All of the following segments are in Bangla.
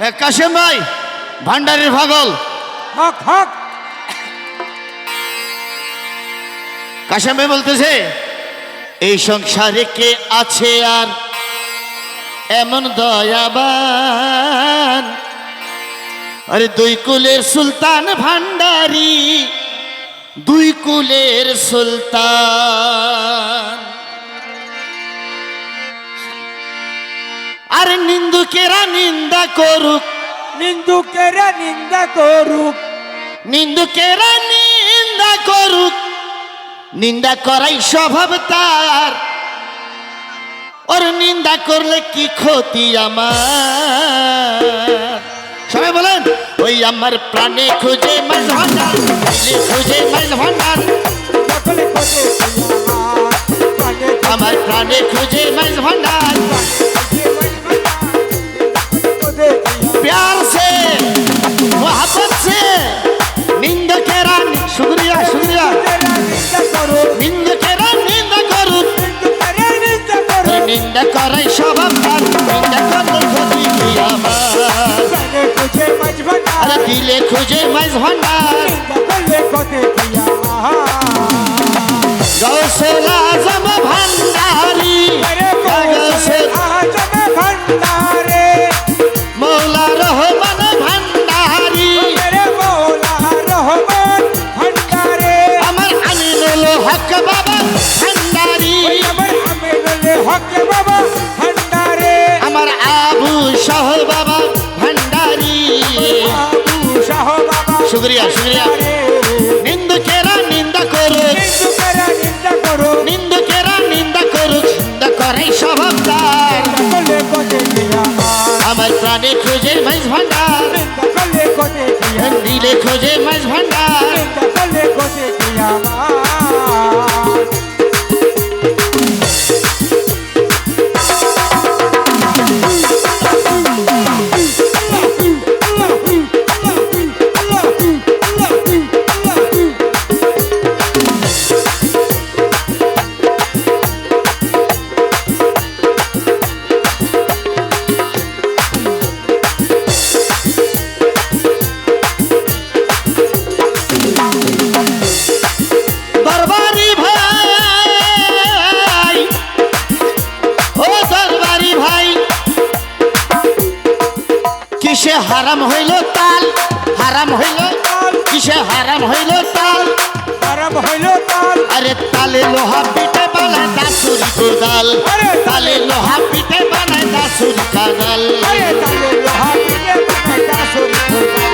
এ, কাশেম ভাই ভান্ডারের ভাগল হক হক। কাশেম ভাই বলতেছে এই সংসারে কে আছে আর এমন দয়াবান? আরে দুই কুলের সুলতান ভান্ডারি দুই কুলের সুলতান। আর নিন্দুকেরা নিন্দা করুক। নিন্দুকেরা নিন্দা করুক। নিন্দুকেরা নিন্দা করুক। নিন্দা করাই স্বভাব তার। ওর নিন্দা করলে কি ক্ষতি আমার? সবাই বলেন ওই আমার প্রাণে খুঁজে মাঝ ভান্ডার খুঁজে মাঝ ভান্ডার আমার প্রাণে খুঁজে মাঝ ভান্ডার प्यार से मोहब्बत से निंद के रानी शुक्रिया शुक्रिया निंद के निंद करो निंद करे सब निंद करो अरे दिले खुजे मज भंडार गौसला जम भंडारी गौसला जम भंडारी আমার আবু শাহ বাবা ভান্ডারি। আবু শাহ বাবা শুক্রিয়া শুক্রিয়া। ভান্ডারে। নিন্দুকেরা নিন্দা করুক। নিন্দুকেরা নিন্দা করো নিন্দুকেরা নিন্দা করুক। নিন্দা করে স্বভাব তার করলে কোটে আমার প্রাণে খুঁজে মাইজ ভান্ডার। দিলে খুঁজে মাইজ ভান্ডার। হারাম হইল তাল হারাম হইল কিসে হারাম হইল তাল? হারাম হইল তাল। আরে তালে লোহা পিঠে বানায় দাসুরি কোদাল। আরে তালে লোহা পিঠে বানায় দাসুরি কাদাল আরে তালে লোহা পিঠে বানায় দাসুরি ফুলদার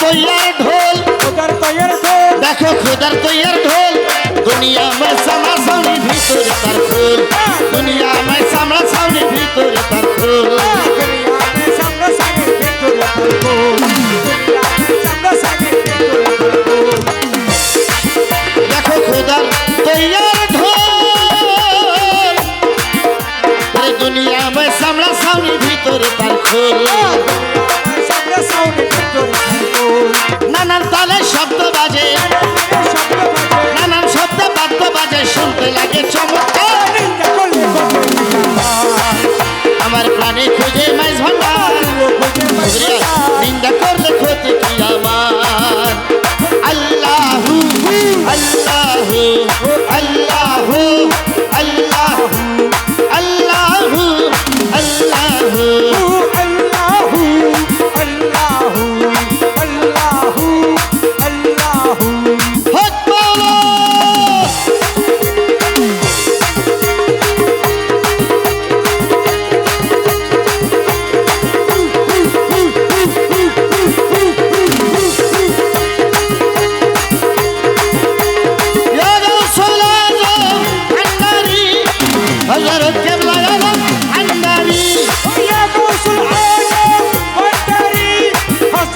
तैयार ढोल खुदर तैयार ढोल देखो तैयार ढोल दुनिया में समा भीतर तर दुनिया में समा भीतर तर दुनिया में भीतर तर প্রাণে খুঁজে মাইজ ভান্ডার। নিন্দা করলে ক্ষতি কি আমার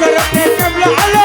شرفنا كامله على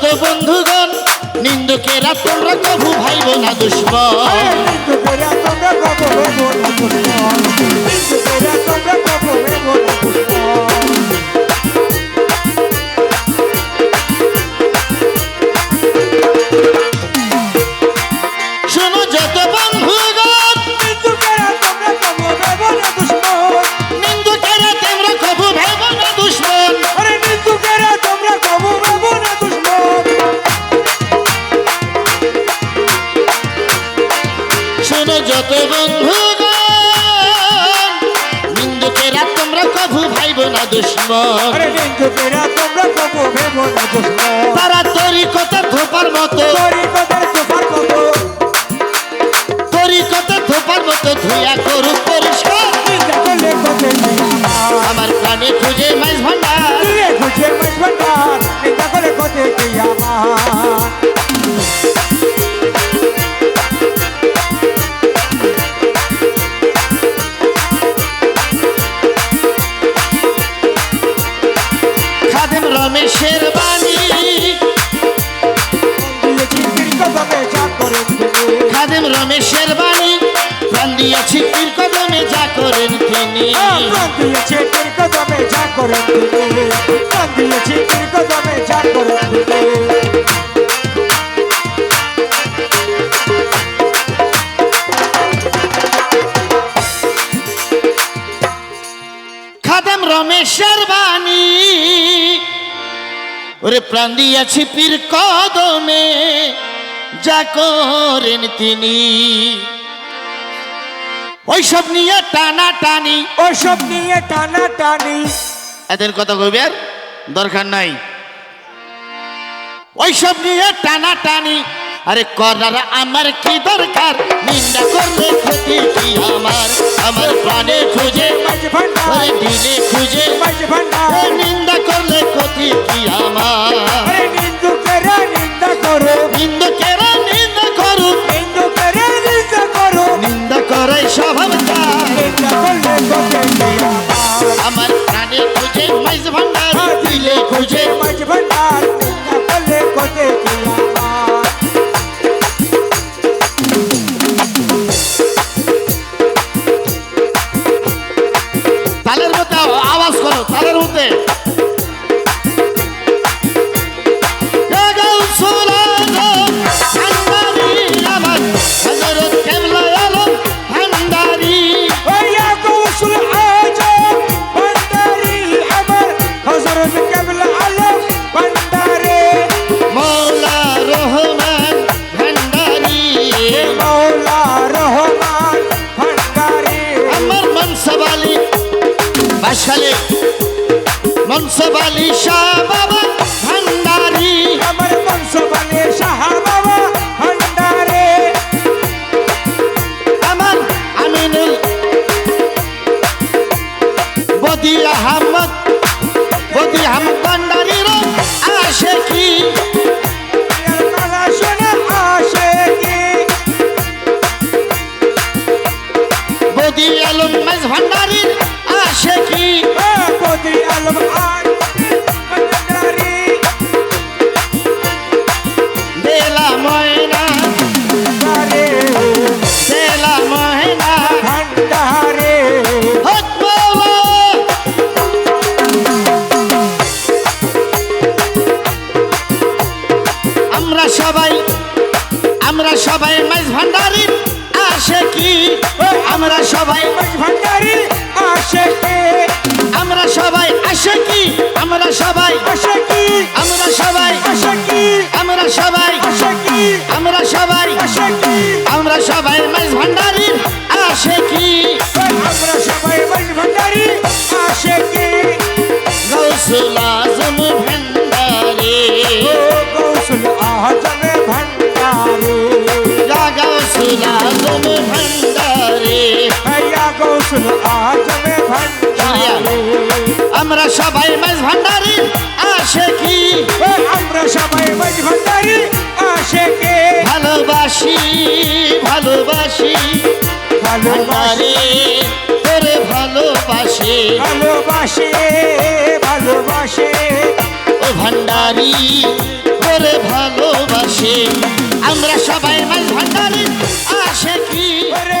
শোনো বন্ধুগণ নিন্দুকেরা তোমরা কবু ভাইব না দুশ্মন। নিন্দু তোমরা কব হব না দুশ্মন। দুশ্মন। তারা তরি কথা ধোপার মতো। তরি কথা ধোপার মতো। ধুয়া করুক আমার কানে খুঁজে মাইজ ভান্ডার। খুঁজে মাইজ ভান্ডার নিন্দা করে কত আমার। করে দিলে। প্রাণ দিয়েছে পীর কদমে যা করে দিলে। খাদেম রমেশের বাণী। ওরে প্রাণ দিয়েছি পীর কদমে যা করেন তিনি। ওইসব নিয়ে টানা টানি ওসব নিয়ে টানা টানি এদের কথা কইবে আর দরকার নাই। ওইসব নিয়ে টানা টানি আরে করার আমার কি দরকার? নিন্দা করলে ক্ষতি কি আমার? আমার প্রাণে খুঁজে দিলে খুঁজে নিন্দা করলে ক্ষতি কি আমার? আরে নিন্দু করে নিন্দা করো। নিন্দুকেরা খুঁজে মাইজ ভান্ডার দিলে খুঁজে। মাঝ ভান্ডার। আসলে মনসবালি শাহ বাবা ভান্ডারি। আমার মনসবালি শাহ বাবা সবাই মেজ ভান্ডারির আশেকি আমরা সবাই বল ভণ্ডারি আশেকে ভালোবাসি ভালোবাসি ভালোবাসি। ভান্ডারি তোরে ভালোবাসি। ভালোবাসে ভালোবাসে। ও ভান্ডারি তোরে ভালোবাসি। আমরা সবাই মাঝ ভান্ডারি আশেকি ওরে